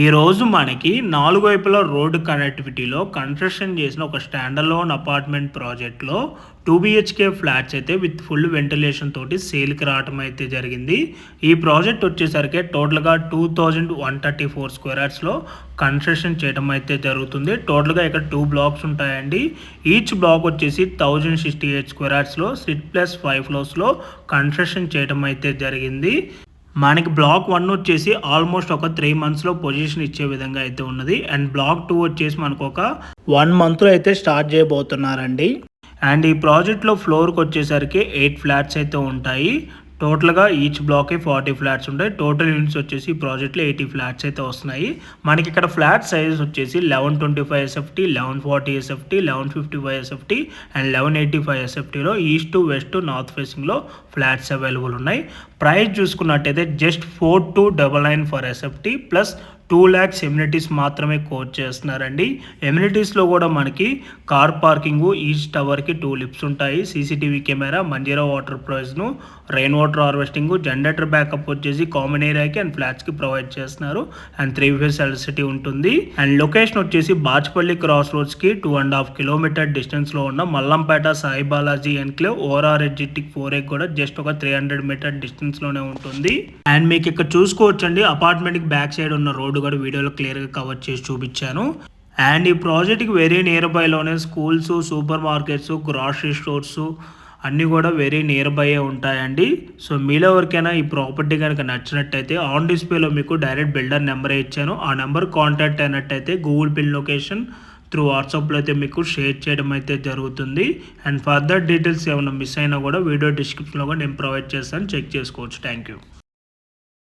ఈ రోజు మనకి నాలుగు వైపుల రోడ్డు కనెక్టివిటీలో కన్స్ట్రక్షన్ చేసిన ఒక స్టాండర్లోన్ అపార్ట్మెంట్ ప్రాజెక్ట్లో టూ బిహెచ్కే ఫ్లాట్స్ అయితే విత్ ఫుల్ వెంటిలేషన్ తోటి సేల్కి రావటం అయితే జరిగింది. ఈ ప్రాజెక్ట్ వచ్చేసరికి టోటల్గా two thousand one thirty four స్క్వేర్స్లో construction చేయడం అయితే జరుగుతుంది. టోటల్గా ఇక్కడ టూ బ్లాక్స్ ఉంటాయండి. ఈచ్ బ్లాక్ వచ్చేసి థౌజండ్ సిక్స్టీ ఎయిట్ స్క్వేర్స్లో సిట్ ప్లస్ ఫైవ్ ఫ్లోర్స్లో కన్స్ట్రక్షన్ చేయడం అయితే జరిగింది. మనకి బ్లాక్ వన్ వచ్చేసి ఆల్మోస్ట్ ఒక త్రీ మంత్స్లో పొజిషన్ ఇచ్చే విధంగా అయితే ఉన్నది. అండ్ బ్లాక్ టూ వచ్చేసి మనకు ఒక వన్ మంత్లో అయితే స్టార్ట్ చేయబోతున్నారండి. అండ్ ఈ ప్రాజెక్ట్లో ఫ్లోర్కి వచ్చేసరికి ఎయిట్ ఫ్లాట్స్ అయితే ఉంటాయి. టోటల్గా ఈచ్ బ్లాక్కి ఫార్టీ ఫ్లాట్స్ ఉంటాయి. టోటల్ యూనిట్స్ వచ్చేసి ఈ ప్రాజెక్ట్లో ఎయిటీ ఫ్లాట్స్ అయితే వస్తున్నాయి. మనకి ఇక్కడ ఫ్లాట్ సైజ్ వచ్చేసి eleven twenty five SFT eleven forty SFT eleven fifty five SFT and eleven eighty five ఎస్ఎఫ్టీలో east west north ఫేసింగ్లో ఫ్లాట్స్ అవైలబుల్ ఉన్నాయి. ప్రైస్ చూసుకున్నట్టయితే just four two double nine per SFT plus two lakhs amenities మాత్రమే కోచ్ చేస్తున్నారండి. ఎమ్యూనిటీస్లో కూడా మనకి car parking each టవర్కి టూ లిప్స్ ఉంటాయి. CCTV camera Manjira water ప్రైజ్ను rain water harvesting generator backup వచ్చేసి కామన్ ఏరియాకి అండ్ ఫ్లాట్స్కి ప్రొవైడ్ చేస్తున్నారు. అండ్ త్రీ ఫేస్ ఎలక్ట్రిసిటీ ఉంటుంది. అండ్ లొకేషన్ వచ్చేసి బాచ్పల్లి క్రాస్ రోడ్స్కి టూ అండ్ హాఫ్ కిలోమీటర్ డిస్టెన్స్లో ఉన్న మల్లంపేట సాయి బాలాజీ ఎన్క్లేవ్ ఓఆర్ఆర్ ఎడ్జిటిక్ ఫోర్ ఎక్ కూడా జస్ట్ ఒక త్రీ హండ్రెడ్ మీటర్ డిస్టెన్స్లోనే ఉంటుంది. అండ్ మీకు ఇక్కడ చూసుకోవచ్చండి అపార్ట్మెంట్కి బ్యాక్ సైడ్ ఉన్న రోడ్డు కూడా వీడియోలో క్లియర్గా కవర్ చేసి చూపించాను. అండ్ ఈ ప్రాజెక్ట్కి very near బైలోనే schools super markets grocery stores అన్నీ కూడా వెరీ నియర్ బై ఉంటాయండి. సో మీలో ఎవరికైనా ఈ ప్రాపర్టీ కనుక నచ్చినట్టయితే ఆన్ డిస్ప్లేలో మీకు డైరెక్ట్ బిల్డర్ నెంబర్ ఇచ్చాను. ఆ నెంబర్ కాంటాక్ట్ అయినట్టయితే గూగుల్ పిన్ లొకేషన్ త్రూ వాట్సాప్లో అయితే మీకు షేర్ చేయడం అయితే జరుగుతుంది. అండ్ ఫర్దర్ డీటెయిల్స్ ఏమైనా మిస్ అయినా కూడా వీడియో డిస్క్రిప్షన్లో కూడా నేను ప్రొవైడ్ చేస్తాను. చెక్ చేసుకోవచ్చు. Thank you